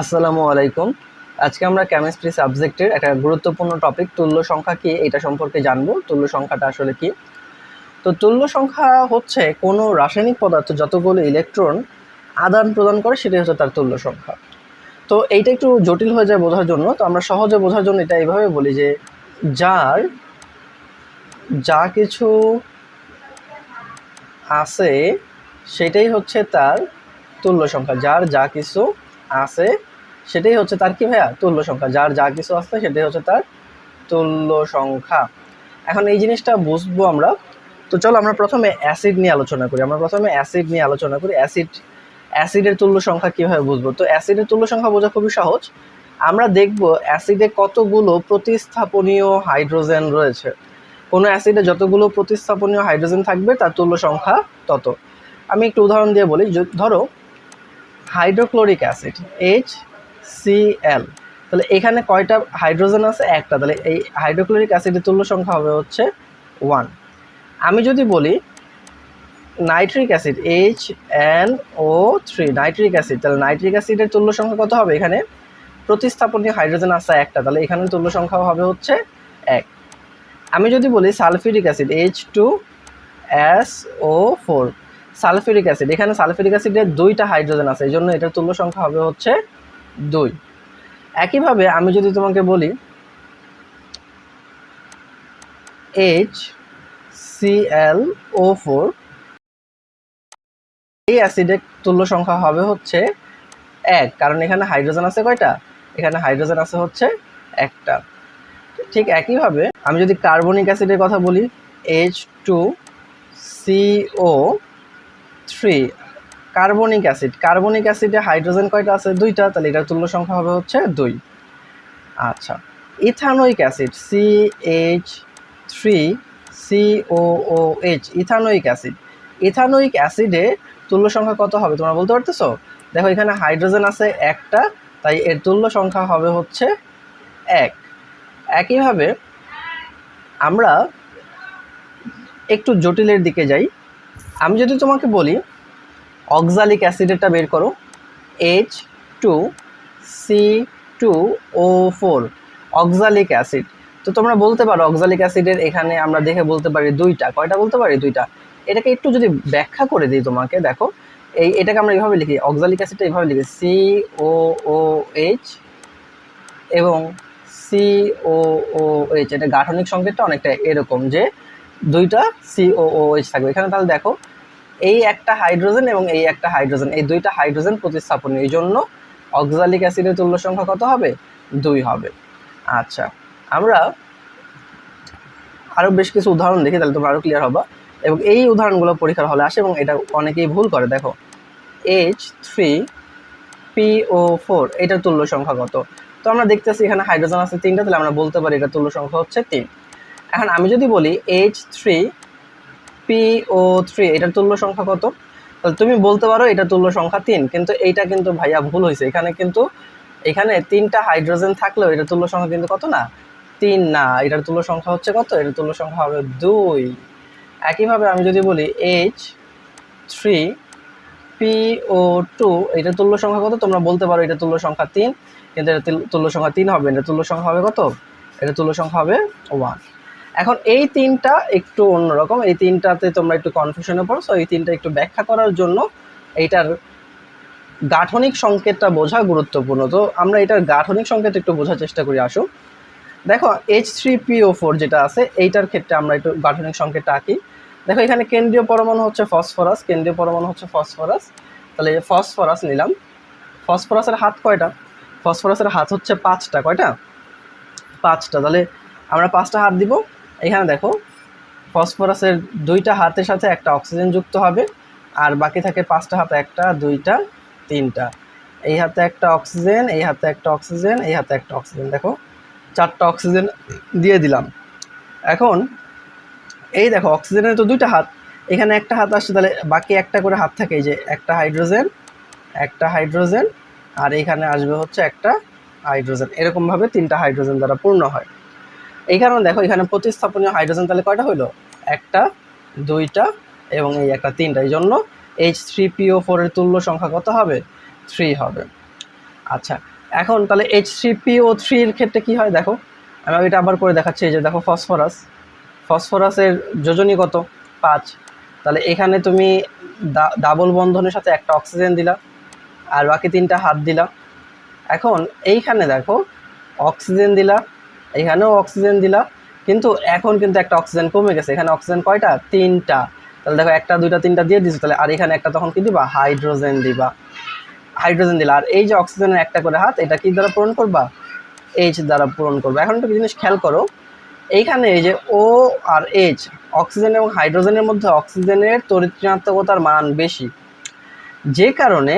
আসসালামু আলাইকুম। আজকে আমরা কেমিস্ট্রি সাবজেক্টের একটা গুরুত্বপূর্ণ টপিক তুল্য সংখ্যা কি? এটা সম্পর্কে জানব। তুল্য সংখ্যাটা আসলে কি? তো তুল্য সংখ্যা হচ্ছে কোনো রাসায়নিক পদার্থ যতগুলো ইলেকট্রন আদান প্রদান করে, সেটাই হচ্ছে তার তুল্য সংখ্যা। তো এইটা একটু জটিল হয়ে যায় বোঝার জন্য। তো আমরা সহজে বোঝার জন্য এটা এইভাবে বলি যে, যার যা কিছু আছে, সেটাই হচ্ছে তার তুল্য সংখ্যা। যার যা কিছু আছে সেটাই হচ্ছে তার কি ভাইয়া? তুল্য সংখ্যা। যার যা কিছু আছে সেটাই হচ্ছে তার তুল্য সংখ্যা। এখন এই জিনিসটা বুঝব আমরা। তো চলো আমরা প্রথমে অ্যাসিড নিয়ে আলোচনা করি। আমরা প্রথমে অ্যাসিড নিয়ে আলোচনা করি। অ্যাসিড অ্যাসিডের তুল্য সংখ্যা কীভাবে বুঝব? তো অ্যাসিডের তুল্য সংখ্যা বোঝা খুবই সহজ। আমরা দেখব অ্যাসিডে কতগুলো প্রতিস্থাপনীয় হাইড্রোজেন রয়েছে। কোনো অ্যাসিডে যতগুলো প্রতিস্থাপনীয় হাইড্রোজেন থাকবে, তার তুল্য সংখ্যা তত। আমি একটু উদাহরণ দিয়ে বলি। ধরো hydrochloric acid H C L তাহলে এখানে কয়টা হাইড্রোজেন আছে? একটা। তাহলে এই হাইড্রোক্লোরিক অ্যাসিডের তুল্য সংখ্যা হবে হচ্ছে ওয়ান আমি যদি বলি, nitric acid H N O three nitric acid, তাহলে নাইট্রিক অ্যাসিডের তুল্য সংখ্যা কত হবে এখানে? প্রতিস্থাপনীয় হাইড্রোজেন আছে একটা। তাহলে এখানে তুল্য সংখ্যা হবে হচ্ছে এক। আমি যদি বলি sulphuric acid H two S O four sulphuric acid. এখানে সালফিউরিক অ্যাসিডের দুইটা হাইড্রোজেন আছে এই জন্য এটার তুল্য সংখ্যা হবে হচ্ছে দুই। একইভাবে আমি যদি তোমাকে বলি H C L O four এই অ্যাসিডের তুল্য সংখ্যা হবে হচ্ছে এক, কারণ এখানে হাইড্রোজেন আছে কয়টা? এখানে হাইড্রোজেন আছে হচ্ছে একটা। ঠিক একইভাবে আমি যদি কার্বনিক অ্যাসিডের কথা বলি H two C O three carbonic acid, carbonic অ্যাসিডে hydrogen কয়টা আছে? দুইটা, তাহলে এটার তুল্য সংখ্যা হবে হচ্ছে দুই। আচ্ছা ethanoic acid C H three C O O H ethanoic acid. Ethanoic অ্যাসিডে তুল্য সংখ্যা কত হবে তোমরা বলতে পারতেছো? দেখো, এখানে হাইড্রোজেন আছে একটা, তাই এর তুল্য সংখ্যা হবে হচ্ছে এক। একইভাবে আমরা একটু জটিলের দিকে যাই। আমি যদি তোমাকে বলি অক্সালিক অ্যাসিডেরটা বের করো। H two C two O four oxalic acid. তো তোমরা বলতে পারো অক্সালিক অ্যাসিডের এখানে আমরা দেখে বলতে পারি দুইটা। কয়টা বলতে পারি? দুইটা। এটাকে একটু যদি ব্যাখ্যা করে দিই তোমাকে, দেখো, এই এটাকে আমরা এইভাবে লিখি, অক্সালিক অ্যাসিডটা এইভাবে লিখি সি ও ও এইচ এবং সি ও ও এইচ এটা গাঠনিক সংকেতটা অনেকটা এরকম যে দুইটা সি ও ও এইচ থাকবে। এখানে তাহলে দেখো এই একটা হাইড্রোজেন এবং এই একটা হাইড্রোজেন। এই দুইটা হাইড্রোজেন প্রতিস্থাপন। এই জন্য অক্সালিক অ্যাসিডের তুল্য সংখ্যা কত হবে? দুই হবে। আচ্ছা আমরা আরও বেশ কিছু উদাহরণ দেখি, তাহলে তোমরা আরও ক্লিয়ার হবা। এবং এই উদাহরণগুলো পরীক্ষার হলে আসে এবং এটা অনেকেই ভুল করে। দেখো এইচ থ্রি পিও ফোর এটার তুল্য সংখ্যা কত? তো আমরা দেখতেছি এখানে হাইড্রোজেন আছে তিনটা, তাহলে আমরা বলতে পারি এটা তুল্য সংখ্যা হচ্ছে তিন। এখন আমি যদি বলি এইচ থ্রি পিও থ্রি এটার তুল্য সংখ্যা কত তাহলে তুমি বলতে পারো এটা তুল্য সংখ্যা তিন কিন্তু এইটা কিন্তু ভাইয়া ভুল হয়েছে এখানে কিন্তু এখানে তিনটা হাইড্রোজেন থাকলেও এটার তুল্য সংখ্যা কিন্তু কত না তিন না এটার তুল্য সংখ্যা হচ্ছে কত এটার তুল্য সংখ্যা হবে দুই একইভাবে আমি যদি বলি এইচ থ্রি পিও টু এটার তুল্য সংখ্যা কত তোমরা বলতে পারো এটা তুল্য সংখ্যা তিন কিন্তু এটা তুল্য সংখ্যা তিন হবে এটা তুল্য সংখ্যা হবে কত এটা তুল্য সংখ্যা হবে ওয়ান এখন এই তিনটা একটু অন্যরকম। এই তিনটাতে তোমরা একটু কনফিউশনে পড়ো। সো এই তিনটা একটু ব্যাখ্যা করার জন্য এইটার গাঠনিক সংকেতটা বোঝা গুরুত্বপূর্ণ। তো আমরা এটার গাঠনিক সংকেত একটু বোঝার চেষ্টা করি, আসো। দেখো এইচ থ্রি পিও ফোর যেটা আছে, এইটার ক্ষেত্রে আমরা একটু গাঠনিক সংকেতটা আঁকি। দেখো, এখানে কেন্দ্রীয় পরমাণু হচ্ছে ফসফরাস কেন্দ্রীয় পরমাণু হচ্ছে ফসফরাস তাহলে ফসফরাস নিলাম। ফসফরাসের হাত কয়টা? ফসফরাসের হাত হচ্ছে পাঁচটা, কয়টা? পাঁচটা। তাহলে আমরা পাঁচটা হাত দিব। এখানে দেখো, ফসফরাসের দুইটা হাতের সাথে একটা অক্সিজেন যুক্ত হবে, আর বাকি থাকে পাঁচটা হাতে একটা, দুইটা, তিনটা। এই হাতে একটা অক্সিজেন, এই হাতে একটা অক্সিজেন, এই হাতে একটা অক্সিজেন। দেখো, চারটা অক্সিজেন দিয়ে দিলাম। এখন, এই দেখো, অক্সিজেনের তো দুইটা হাত, এখানে একটা হাত আসছে, তাহলে বাকি একটা করে হাত থাকে, এই যে একটা হাইড্রোজেন একটা হাইড্রোজেন, আর এখানে আসবে হচ্ছে একটা হাইড্রোজেন। এরকমভাবে তিনটা হাইড্রোজেন দ্বারা পূর্ণ হয়। এই কারণে দেখো, এখানে প্রতিস্থাপনীয় হাইড্রোজেন তাহলে কয়টা হইল? একটা, দুইটা এবং এই একটা তিনটা। এই জন্য এইচ থ্রি পিও ফোরের তুল্য সংখ্যা কত হবে? থ্রি হবে। আচ্ছা এখন তাহলে এইচ থ্রি পিও থ্রির ক্ষেত্রে কি হয় দেখো? আমি এটা আবার করে দেখাচ্ছি, এই যে দেখো ফসফরাস। ফসফরাসের যোজনী কত? পাঁচ। তাহলে এখানে তুমি ডাবল বন্ধনের সাথে একটা অক্সিজেন দিলা, আর বাকি তিনটা হাত দিলা। এখন এইখানে দেখো অক্সিজেন দিলা এখানেও অক্সিজেন দিলা কিন্তু এখন কিন্তু একটা অক্সিজেন কমে গেছে। এখানে অক্সিজেন কয়টা? তিনটা। তাহলে দেখো একটা, দুইটা, তিনটা দিয়ে দিছো, তাহলে আর এখানে একটা তখন কি দিবা? হাইড্রোজেন দিবা। হাইড্রোজেন দিলা আর এই যে অক্সিজেনের একটা করে হাত, এটা কি দ্বারা পূরণ করবা? এইচ দ্বারা পূরণ করবা। এখন একটা জিনিস খেয়াল করো, এইখানে এই যে ও আর এইচ অক্সিজেন এবং হাইড্রোজেনের মধ্যে অক্সিজেনের তরিৎঋণাত্মকতার মান বেশি। যে কারণে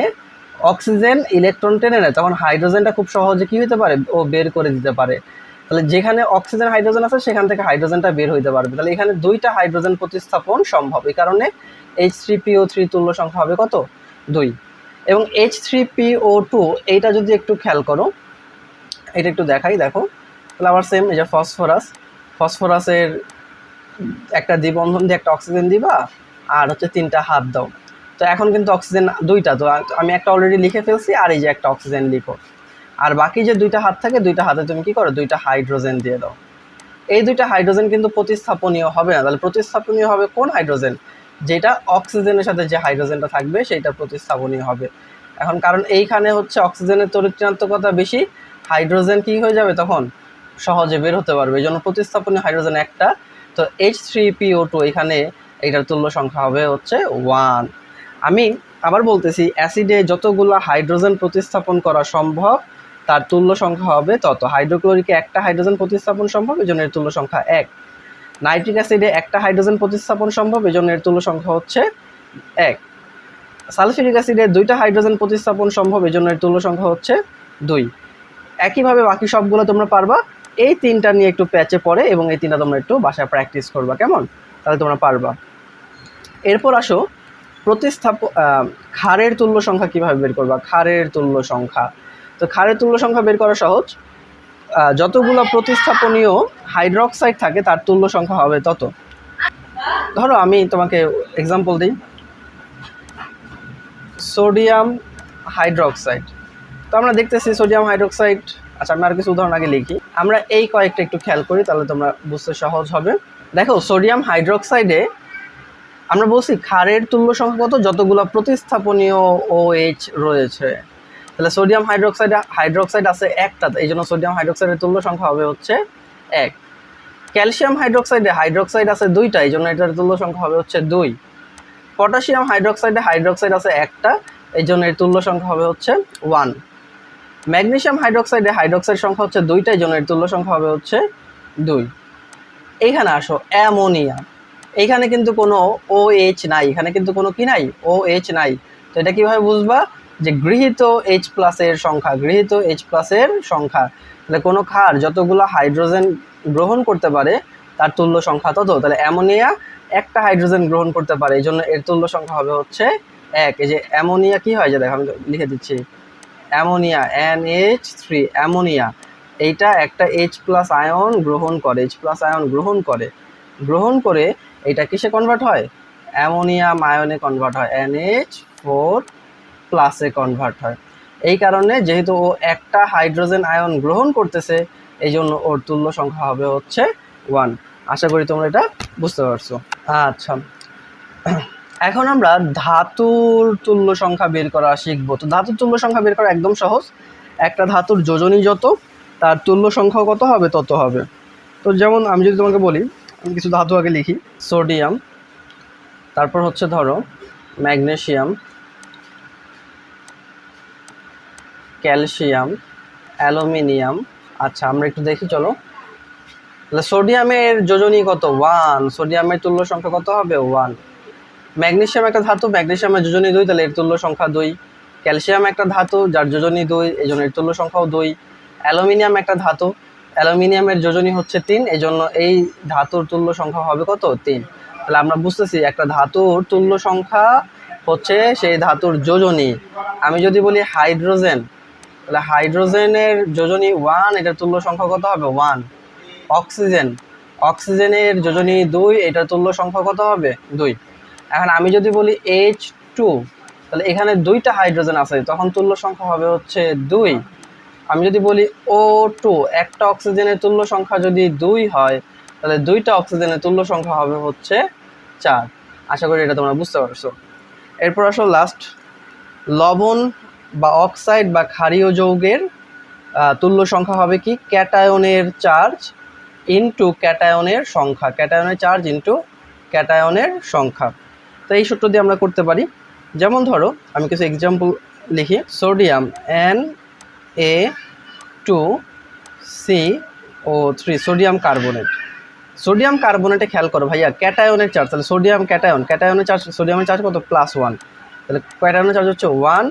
অক্সিজেন ইলেকট্রন টেনে নেয়, তখন হাইড্রোজেনটা খুব সহজে কি হতে পারে? ও বের করে দিতে পারে। তাহলে যেখানে অক্সিজেন হাইড্রোজেন আছে, সেখান থেকে হাইড্রোজেনটা বের হইতে পারবে। তাহলে এখানে দুইটা হাইড্রোজেন প্রতিস্থাপন সম্ভব। এই কারণে এইচ থ্রি পিও থ্রি তুল্য সংখ্যা হবে কত? দুই। এবং এইচ থ্রি পিও টু এইটা যদি একটু খেয়াল করো, এটা একটু দেখাই, দেখো। তাহলে আবার সেম এই যে ফসফরাস ফসফরাসের একটা দ্বিবন্ধন দিয়ে একটা অক্সিজেন দিবা, আর হচ্ছে তিনটা হাত দাও। তো এখন কিন্তু অক্সিজেন দুইটা, তো আমি একটা অলরেডি লিখে ফেলছি, আর এই যে একটা অক্সিজেন লিখো। আর বাকি যে দুইটা হাত থাকে, দুইটা হাতে তুমি কি করো? দুইটা হাইড্রোজেন দিয়ে দাও। এই দুইটা হাইড্রোজেন কিন্তু প্রতিস্থাপনীয় হবে না। তাহলে প্রতিস্থাপনীয় হবে কোন হাইড্রোজেন? যেটা অক্সিজেনের সাথে যে হাইড্রোজেনটা থাকবে, সেইটা প্রতিস্থাপনীয় হবে। এখন কারণ এইখানে হচ্ছে অক্সিজেনের তরিৎঋণাত্মকতা বেশি, হাইড্রোজেন কি হয়ে যাবে তখন? সহজে বের হতে পারবে। এই জন্য প্রতিস্থাপনীয় হাইড্রোজেন একটা। তো এইচ থ্রি পিও টু এখানে এইটার তুল্য সংখ্যা হবে হচ্ছে ওয়ান আমি আবার বলতেছি, অ্যাসিডে যতগুলো হাইড্রোজেন প্রতিস্থাপন করা সম্ভব তার তুল্য সংখ্যা হবে তত। হাইড্রোক্লোরিকে একটা হাইড্রোজেন প্রতিস্থাপন সম্ভব এই জন্য এর তুল্য সংখ্যা এক। নাইট্রিক অ্যাসিডে একটা হাইড্রোজেন প্রতিস্থাপন সম্ভব এই জন্য এর তুল্য সংখ্যা হচ্ছে এক। সালফিউরিক অ্যাসিডে দুইটা হাইড্রোজেন প্রতিস্থাপন সম্ভব এই জন্য এর তুল্য সংখ্যা হচ্ছে দুই। একইভাবে বাকি সবগুলো তোমরা পারবা। এই তিনটা নিয়ে একটু প্যাচে পড়ে এবং এই তিনটা তোমরা একটু বাসায় প্র্যাকটিস করবা, কেমন? তাহলে তোমরা পারবা। এরপর আসো, প্রতিস্থাপ ক্ষারের তুল্য সংখ্যা কীভাবে বের করবা? ক্ষারের তুল্য সংখ্যা। তো ক্ষারের তুল্য সংখ্যা বের করা সহজ। যতগুলো প্রতিস্থাপনীয় হাইড্রক্সাইড থাকে, তার তুল্য সংখ্যা হবে তত। ধরো আমি তোমাকে এক্সাম্পল দিই। Sodium hydroxide. তো আমরা দেখতেছি সোডিয়াম হাইড্রক্সাইড। আচ্ছা আমি আর কিছু উদাহরণ আগে লিখি। আমরা এই কয়েকটা একটু খেয়াল করি, তাহলে তোমরা বুঝতে সহজ হবে। দেখো, সোডিয়াম হাইড্রক্সাইডে আমরা বলছি ক্ষারের তুল্য সংখ্যা কত? যতগুলো প্রতিস্থাপনীয় ও এইচ রয়েছে। তাহলে সোডিয়াম হাইড্রোক্সাইড হাইড্রোক্সাইড আছে একটা এই জন্য সোডিয়াম হাইড্রোক্সাইডের তুল্য সংখ্যা হবে হচ্ছে এক। ক্যালসিয়াম হাইড্রোক্সাইডে হাইড্রোক্সাইড আছে দুইটা, এই জন্য এটার তুল্য সংখ্যা হবে হচ্ছে দুই। পটাশিয়াম হাইড্রোক্সাইডে হাইড্রোক্সাইড আছে একটা, এই জন্য এর তুল্য সংখ্যা হবে হচ্ছে ওয়ান ম্যাগনেশিয়াম হাইড্রোক্সাইডে হাইড্রোক্সাইড সংখ্যা হচ্ছে দুইটা, এই জন্য এর তুল্য সংখ্যা হবে হচ্ছে দুই। এইখানে আসো অ্যামোনিয়া এইখানে কিন্তু কোনো ও এইচ নাই, এখানে কিন্তু কোনো কি নাই? ও এইচ নাই। তো এটা কীভাবে বুঝবা? যে গৃহীত এইচ প্লাসের সংখ্যা, গৃহীত এইচ প্লাসের সংখ্যা। তাহলে কোনো ক্ষার যতগুলো হাইড্রোজেন গ্রহণ করতে পারে, তার তুল্য সংখ্যা তত। তাহলে অ্যামোনিয়া একটা হাইড্রোজেন গ্রহণ করতে পারে, এই জন্য এর তুল্য সংখ্যা হবে হচ্ছে এক। এই যে অ্যামোনিয়া কি হয়? যে দেখো, আমি লিখে দিচ্ছি। Ammonia N H three ammonia. এইটা একটা এইচ প্লাস আয়ন গ্রহণ করে এইচ প্লাস আয়ন গ্রহণ করে। গ্রহণ করে এটা কিসে কনভার্ট হয়? অ্যামোনিয়াম আয়নে কনভার্ট হয়। এনএইচ ফোর প্লাসে কনভার্ট হয়। এই কারণে যেহেতু ও একটা হাইড্রোজেন আয়ন গ্রহণ করতেছে এই জন্য ওর তুল্য সংখ্যা হবে হচ্ছে ওয়ান আশা করি তোমরা এটা বুঝতে পারছ। আচ্ছা। এখন আমরা ধাতুর তুল্য সংখ্যা বের করা শিখব। তো ধাতুর তুল্য সংখ্যা বের করা একদম সহজ। একটা ধাতুর যোজনী যত, তার তুল্য সংখ্যা কত হবে, তত হবে। তো যেমন আমি যদি তোমাকে বলি, আমি কিছু ধাতু আগে লিখি। সোডিয়াম তারপর হচ্ছে ধরো ম্যাগনেশিয়াম ক্যালসিয়াম, অ্যালুমিনিয়াম। আচ্ছা আমরা একটু দেখি, চলো। তাহলে সোডিয়ামের যোজনী কত? ওয়ান। সোডিয়ামের তুল্য সংখ্যা কত হবে? ওয়ান। ম্যাগনেশিয়াম একটা ধাতু, ম্যাগনেশিয়ামের যোজনী দুই, তাহলে এর তুল্য সংখ্যা দুই। ক্যালসিয়াম একটা ধাতু, যার যোজনী দুই, এই জন্য এর তুল্য সংখ্যাও দুই। অ্যালুমিনিয়াম একটা ধাতু, অ্যালুমিনিয়ামের যোজনী হচ্ছে তিন, এই জন্য এই ধাতুর তুল্য সংখ্যা হবে কত? তিন। তাহলে আমরা বুঝতেছি, একটা ধাতুর তুল্য সংখ্যা হচ্ছে সেই ধাতুর যোজনী। আমি যদি বলি হাইড্রোজেন তাহলে হাইড্রোজেনের যোজনী ওয়ান এটার তুল্য সংখ্যা কত হবে? ওয়ান অক্সিজেন অক্সিজেনের যোজনী দুই, এটার তুল্য সংখ্যা কত হবে? দুই. এখন আমি যদি বলি এইচ টু তাহলে এখানে দুইটা হাইড্রোজেন আছে, তখন তুল্য সংখ্যা হবে হচ্ছে দুই। আমি যদি বলি ও টু একটা অক্সিজেনের তুল্য সংখ্যা যদি দুই হয়, তাহলে দুইটা অক্সিজেনের তুল্য সংখ্যা হবে হচ্ছে চার। আশা করি এটা তোমরা বুঝতে পারছ। এরপর আসো লাস্ট লবণ বা অক্সাইড বা ক্ষারীয় যৌগের তুল্য সংখ্যা হবে কি? ক্যাটায়নের চার্জ ইনটু ক্যাটায়নের সংখ্যা। ক্যাটায়নের চার্জ ইনটু ক্যাটায়নের সংখ্যা। তো এই সূত্র দিয়ে আমরা করতে পারি। যেমন ধরো, আমি কিছু এক্সাম্পল লিখি। Sodium N A two C O three sodium carbonate sodium কার্বনেটে খেয়াল করো ভাইয়া, ক্যাটায়নের চার্জ তাহলে সোডিয়াম ক্যাটায়ন। ক্যাটায়নের চার্জ সোডিয়ামের চার্জ কত? প্লাস ওয়ান তাহলে ক্যাটায়নের চার্জ হচ্ছে ওয়ান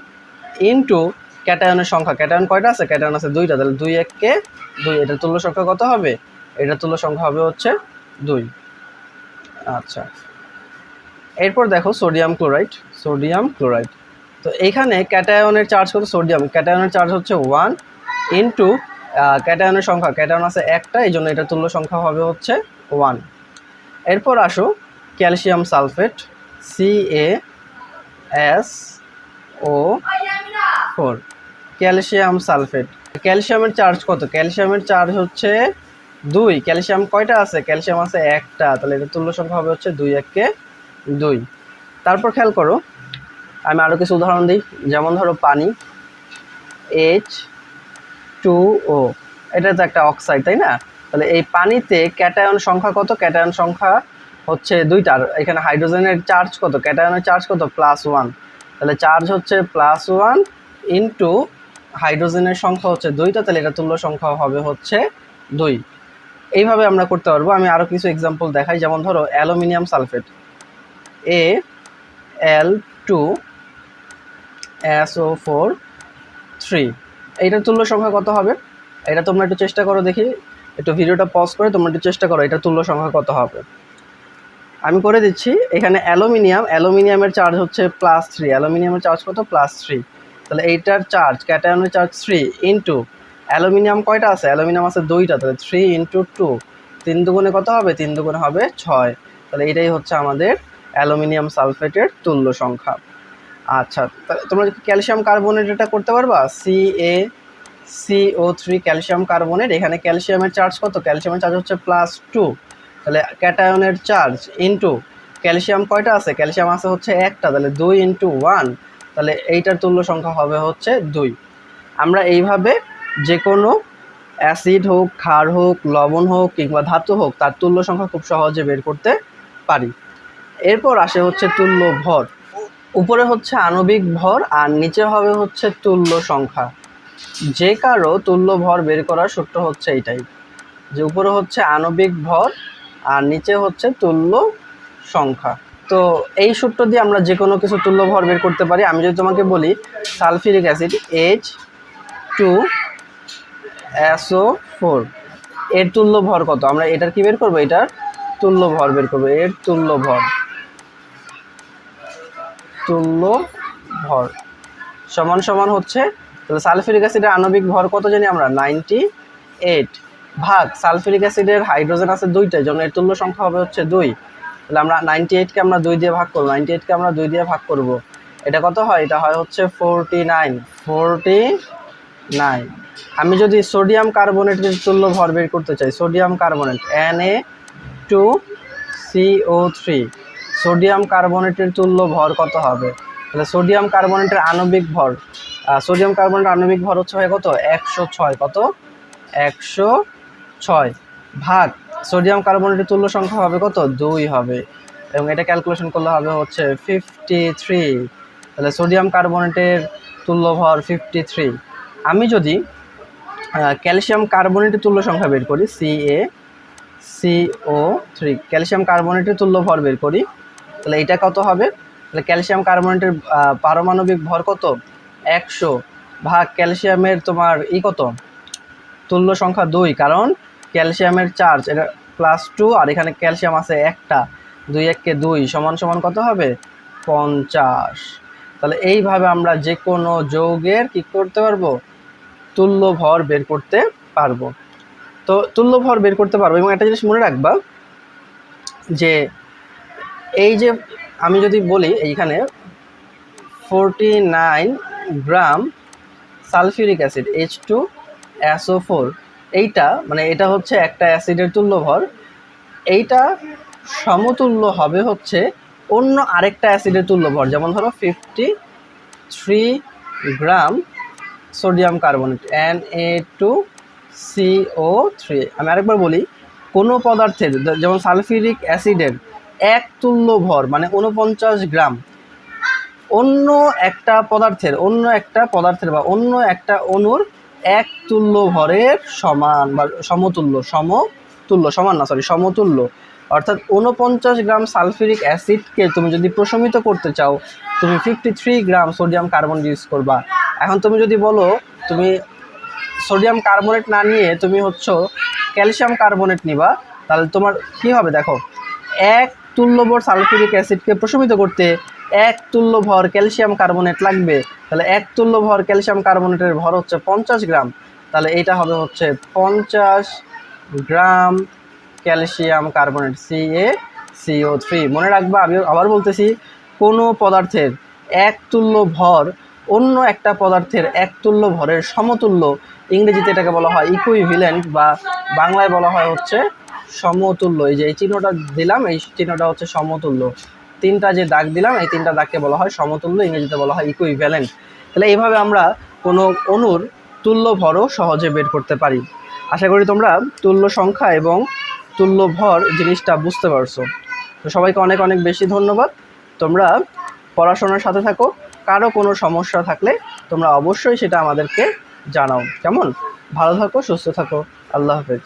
ইন্টু ক্যাটায়নের সংখ্যা। ক্যাটায়ন কয়টা আছে? ক্যাটায়ন আছে দুইটা। তাহলে দুই এককে দুই, এটার তুল্য সংখ্যা কত হবে? এটার তুল্য সংখ্যা হবে হচ্ছে দুই। আচ্ছা। এরপর দেখো সোডিয়াম ক্লোরাইড সোডিয়াম ক্লোরাইড। তো এইখানে ক্যাটায়নের চার্জ কত? সোডিয়াম। ক্যাটায়নের চার্জ হচ্ছে ওয়ান ইন্টু ক্যাটায়নের সংখ্যা। ক্যাটায়ন আছে একটা এই জন্য এটার তুল্য সংখ্যা হবে হচ্ছে ওয়ান। এরপর আসো calcium sulphate C A S O four calcium sulphate. ক্যালসিয়ামের চার্জ কত? ক্যালসিয়ামের চার্জ হচ্ছে দুই। ক্যালসিয়াম কয়টা আছে? ক্যালসিয়াম আছে একটা। তাহলে এটা তুল্য সংখ্যা হবে হচ্ছে দুই এককে দুই। তারপর খেয়াল করো, আমি আরও কিছু উদাহরণ দিই। যেমন ধরো পানি এইচ টু ও এটা তো একটা অক্সাইড তাই না? তাহলে এই পানিতে ক্যাটায়ন সংখ্যা কত? ক্যাটায়ন সংখ্যা হচ্ছে দুইটার। এখানে হাইড্রোজেনের চার্জ কত? ক্যাটায়নের চার্জ কত? প্লাস ওয়ান তাহলে চার্জ হচ্ছে প্লাস ওয়ান ইন্টু হাইড্রোজেনের সংখ্যা হচ্ছে দুইটা, তাহলে এটা তুল্য সংখ্যা হবে হচ্ছে দুই। এইভাবে আমরা করতে পারব। আমি আরও কিছু এক্সাম্পল দেখাই। যেমন ধরো, aluminium sulphate. A L two O four three এইটার তুল্য সংখ্যা কত হবে? এটা তোমরা একটু চেষ্টা করো দেখি। একটু ভিডিওটা পজ করে তোমরা একটু চেষ্টা করো এটা তুল্য সংখ্যা কত হবে। আমি করে দিচ্ছি, এখানে অ্যালুমিনিয়াম, অ্যালুমিনিয়ামের চার্জ হচ্ছে প্লাস থ্রি অ্যালুমিনিয়ামের চার্জ কত? প্লাস থ্রি তাহলে এইটার চার্জ ক্যাটায়নের চার্জ থ্রি ইন্টু অ্যালুমিনিয়াম কয়টা আছে? অ্যালুমিনিয়াম আছে দুইটা, তাহলে থ্রি ইন্টু টু তিন দুগুণে কত হবে? তিন দুগুণে হবে ছয়। তাহলে এটাই হচ্ছে আমাদের অ্যালুমিনিয়াম সালফেটের তুল্য সংখ্যা। আচ্ছা তাহলে তোমরা ক্যালসিয়াম কার্বনেট এটা করতে পারবা? C A C O three calcium carbonate এখানে ক্যালসিয়ামের চার্জ কত? ক্যালসিয়ামের চার্জ হচ্ছে প্লাস টু তাহলে ক্যাটায়নের চার্জ ইন্টু ক্যালসিয়াম কয়টা আছে? ক্যালসিয়াম আছে হচ্ছে একটা, তাহলে দুই ইন্টু ওয়ান তাহলে এইটার তুল্য সংখ্যা হবে হচ্ছে দুই। আমরা এইভাবে যে কোনো অ্যাসিড হোক, ক্ষার হোক, লবণ হোক কিংবা ধাতু হোক, তার তুল্য সংখ্যা খুব সহজে বের করতে পারি। এরপর আসে হচ্ছে তুল্য ভর। উপরে হচ্ছে আণবিক ভর আর নিচে হবে হচ্ছে তুল্য সংখ্যা। যে কারও তুল্য ভর বের করার সূত্র হচ্ছে এইটাই, যে উপরে হচ্ছে আণবিক ভর আর নিচে হচ্ছে তুল্য সংখ্যা। তো এই সূত্র দিয়ে আমরা যে কোনো কিছু তুল্য ভর বের করতে পারি। আমি যদি তোমাকে বলি sulphuric acid H two S O four এর তুল্য ভর কত? আমরা এটার কি বের করব? এটার তুল্য ভর বের করব। এর তুল্য ভর তুল্য ভর সমান সমান হচ্ছে, তাহলে সালফিউরিক অ্যাসিডের আণবিক ভর কত জানি আমরা? নাইনটি এইট ভাগ সালফিউরিক অ্যাসিডের হাইড্রোজেন আছে দুইটা জন্য এর তুল্য সংখ্যা হবে হচ্ছে দুই। তাহলে আমরা নাইনটি এইটকে আমরা দুই দিয়ে ভাগ করব। নাইনটি এইটকে আমরা দুই দিয়ে ভাগ করব। এটা কত হয়? এটা হয় হচ্ছে ফোরটি নাইন ফোরটি নাইন আমি যদি সোডিয়াম কার্বনেটের তুল্য ভর বের করতে চাই sodium carbonate N A two C O three sodium কার্বনেটের তুল্য ভর কত হবে? তাহলে সোডিয়াম কার্বনেটের আণবিক ভর সোডিয়াম কার্বনেটের আণবিক ভর হচ্ছে হয় কত? একশো ছয়। কত? একশো ছয়। ভাগ সোডিয়াম কার্বনেটের তুল্য সংখ্যা হবে কত? দুই হবে। এবং এটা ক্যালকুলেশন করলে হবে হচ্ছে ফিফটি থ্রি তাহলে সোডিয়াম কার্বনেটের তুল্য ভর ফিফটি থ্রি আমি যদি ক্যালসিয়াম কার্বনেটের তুল্য সংখ্যা বের করি C A C O three calcium কার্বনেটের তুল্য ভর বের করি, তাহলে এটা কত হবে? তাহলে ক্যালসিয়াম কার্বনেটের পারমাণবিক ভর কত? একশো। ভাগ ক্যালসিয়ামের তোমার ই কত? তুল্য সংখ্যা দুই। কারণ ক্যালসিয়ামের চার্জ, এটা প্লাস টু আর এখানে ক্যালসিয়াম আছে একটা। দুই এককে দুই সমান সমান কত হবে? পঞ্চাশ। তাহলে এইভাবে আমরা যে কোনো যৌগের কি করতে পারব? তুল্য ভর বের করতে পারব। তো তুল্য ভর বের করতে পারব। এবং একটা জিনিস মনে রাখবা, যে এই যে আমি যদি বলি এইখানে forty nine gram sulphuric acid H two S O four এইটা মানে এটা হচ্ছে একটা অ্যাসিডের তুল্য ভর এইটা সমতুল্য হবে হচ্ছে অন্য আরেকটা অ্যাসিডের তুল্য ভর যেমন ধরো fifty three gram sodium carbonate N A two C O three আমি আরেকবার বলি, কোনো পদার্থের, যেমন সালফিউরিক অ্যাসিডের এক তুল্য ভর মানে উনপঞ্চাশ গ্রাম, অন্য একটা পদার্থের, অন্য একটা পদার্থের বা অন্য একটা অণুর এক তুল্য ভরের সমান বা সমতুল্য সমতুল্য সমান না সরি সমতুল্য। অর্থাৎ উনপঞ্চাশ গ্রাম সালফিউরিক অ্যাসিডকে তুমি যদি প্রশমিত করতে চাও, তুমি fifty three gram sodium carbon use করবা। এখন তুমি যদি বলো, তুমি সোডিয়াম কার্বনেট না নিয়ে তুমি হচ্ছে ক্যালসিয়াম কার্বনেট নিবা, তাহলে তোমার কি হবে? দেখো, এক তুল্যভর সালফিউরিক অ্যাসিডকে প্রশমিত করতে এক তুল্য ভর ক্যালসিয়াম কার্বনেট লাগবে। তাহলে এক তুল্য ভর ক্যালসিয়াম কার্বনেটের ভর হচ্ছে পঞ্চাশ গ্রাম। তাহলে এইটা হবে হচ্ছে পঞ্চাশ gram calcium carbonate C A C O three মনে রাখবা, আমি আবার বলতেছি, কোনো পদার্থের এক তুল্য ভর অন্য একটা পদার্থের এক তুল্য ভরের সমতুল্য, ইংরেজিতে এটাকে বলা হয় ইকুইভিলেন্ট বা বাংলায় বলা হয় হচ্ছে সমতুল্য। এই যে এই চিহ্নটা দিলাম, এই চিহ্নটা হচ্ছে সমতুল্য। তিনটা যে দাগ দিলাম, এই তিনটা দাগকে বলা হয় সমতুল্য, ইংরেজিতে বলা হয় ইকুইভ্যালেন্ট তাহলে এইভাবে আমরা কোনো অণুর তুল্য ভরও সহজে বের করতে পারি। আশা করি তোমরা তুল্য সংখ্যা এবং তুল্য ভর জিনিসটা বুঝতে পারছ। তো সবাইকে অনেক অনেক বেশি ধন্যবাদ। তোমরা পড়াশোনার সাথে থাকো, কারও কোনো সমস্যা থাকলে তোমরা অবশ্যই সেটা আমাদেরকে জানাও। কেমন? ভালো থাকো, সুস্থ থাকো। আল্লাহ হাফেজ।